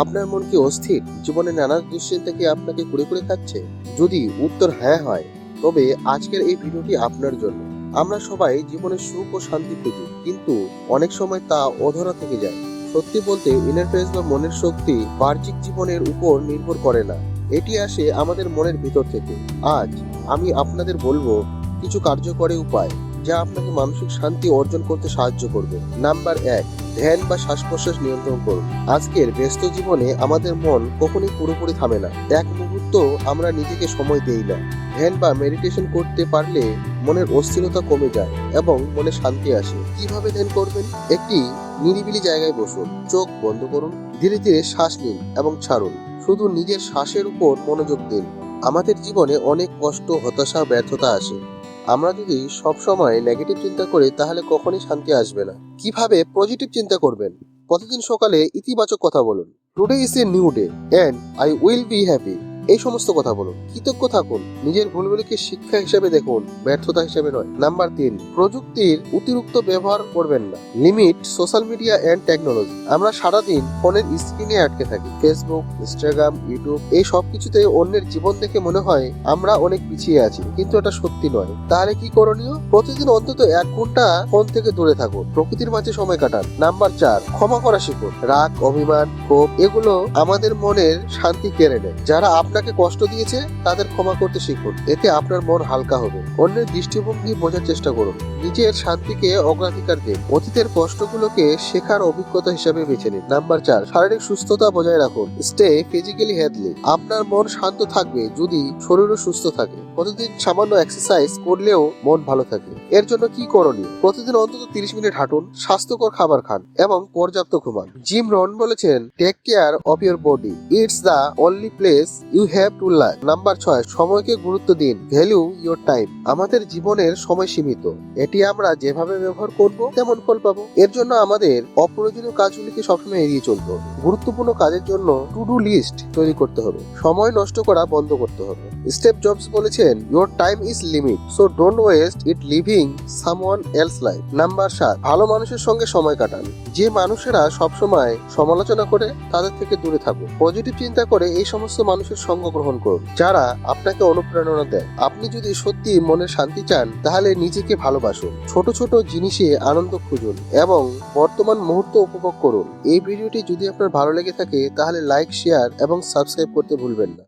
আপনার মন কি অস্থির? জীবনে নানা দুশ্চিন্তা কি আপনাকে কুড়ে কুড়ে খাচ্ছে? যদি উত্তর হ্যাঁ হয়, তবে আজকের এই ভিডিওটি আপনার জন্য। আমরা সবাই জীবনে সুখ ও শান্তি খুঁজি, কিন্তু অনেক সময় তা অধরা থেকে যায়। সত্যি বলতে ইন্টারফেস বা মনের শক্তি বাহ্যিক জীবনের উপর নির্ভর করে না। এটি আসে আমাদের মনের ভিতর থেকে। আজ আমি আপনাদের বলব, কিছু কার্যকরী উপায়। যা আপনাকে মানসিক শান্তি অর্জন করতে সাহায্য করবে। নাম্বার এক, ধ্যান বা শ্বাস প্রশ্বাস নিয়ন্ত্রণ করুন। আজকের ব্যস্ত জীবনে আমাদের মন কখনোই পুরোপুরি থামে না। এক মুহূর্ত আমরা নিজেকে সময় দেই না। ধ্যান বা মেডিটেশন করতে পারলে মনের অস্থিরতা কমে যায় এবং মনে শান্তি আসে। কীভাবে ধ্যান করবেন? একটি নিরিবিলি জায়গায় বসুন। চোখ বন্ধ করুন। ধীরে ধীরে শ্বাস নিন এবং ছাড়ুন। শুধু নিজের শ্বাসের উপর মনোযোগ দিন। আমাদের জীবনে অনেক কষ্ট, হতাশা, ব্যর্থতা আসে। আমরা যদি সব সময় নেগেটিভ চিন্তা করি, তাহলে কখনই শান্তি আসবে না। কীভাবে? পজিটিভ চিন্তা করবেন। প্রতিদিন সকালে ইতিবাচক কথা বলুন। Today is a new day and I will be happy এই সমস্ত কথা বলুন। কৃতজ্ঞ থাকুন। নিজের ভুলগুলিকে শিক্ষা হিসেবে দেখুন। ব্যর্থতা হিসেবে নয়। নাম্বার তিন, প্রযুক্তির অতিরিক্ত ব্যবহার করবেন না। Limit social media and technology. আমরা সারাদিন ফোনের স্ক্রিনে আটকে থাকি। ফেসবুক, ইনস্টাগ্রাম, ইউটিউব এই সব কিছুতে অন্যের জীবন দেখে মনে হয় আমরা অনেক পিছিয়ে আছি। কিন্তু এটা সত্যি নয়। তাহলে কি করণীয়? প্রতিদিন অন্তত এক ঘণ্টা ফোন থেকে দূরে থাকুন। প্রকৃতির মাঝে সময় কাটান। নাম্বার চার, ক্ষমা করা শিখুন। রাগ, অভিমান, ক্ষোভ, এগুলো আমাদের মনের শান্তি কেড়ে নেয়। যারা আপনাকে কষ্ট দিয়েছে, তাদের ক্ষমা করতে শিখুন। এতে আপনার মন হালকা হবে। অন্যের দৃষ্টিভঙ্গি বোঝার চেষ্টা করুন। নিজের শান্তিকে অগ্রাধিকার দিন। অতীতের কষ্টগুলোকে শেখার অভিজ্ঞতা হিসেবে বেছে নিন। নাম্বার চার, শারীরিক সুস্থতা বজায় রাখুন। স্টে ফিজিক্যালি হেলথলি আপনার মন শান্ত থাকবে যদি শরীরও সুস্থ থাকে। প্রতিদিন সামান্য এক্সারসাইজ করলেও মন ভালো থাকে। এর জন্য কি করণীয়? প্রতিদিন অন্তত তিরিশ মিনিট হাঁটুন, স্বাস্থ্যকর খাবার খান এবং পর্যাপ্ত ঘুমান। জিম রন বলেছেন take care of your body it's the only place you have to life number ছয়, সময়কে গুরুত্ব দিন। ভ্যালু ইউর টাইম আমাদের জীবনের সময় সীমিত। এটি আমরা যেভাবে ব্যবহার করব, তেমন ফল পাবো। এর জন্য আমাদের অপ্রয়োজনীয় কাজগুলিকে সবসময় এড়িয়ে চলতে গুরুত্বপূর্ণ কাজের জন্য টু ডু লিস্ট তৈরি করতে হবে। সময় নষ্ট করা বন্ধ করতে হবে। স্টেপ জবস বলেছেন your time is limit so don't waste it living someone else life number সাত, ভালো মানুষের সঙ্গে সময় কাটান। যে মানুষেরা সবসময় সমালোচনা করে, তাদের থেকে দূরে থাকুন। পজিটিভ চিন্তা করে এই সমস্ত মানুষের সঙ্গ গ্রহণ করুন। যারা আপনাকে অনুপ্রেরণা দেয়, আপনি যদি সত্যি মনে শান্তি চান, তাহলে নিজেকে ভালোবাসুন। ছোট ছোট জিনিসে আনন্দ খুঁজুন এবং বর্তমান মুহূর্ত উপভোগ করুন। এই ভিডিওটি যদি আপনার ভালো লেগে থাকে, তাহলে লাইক শেয়ার এবং সাবস্ক্রাইব করতে ভুলবেন না।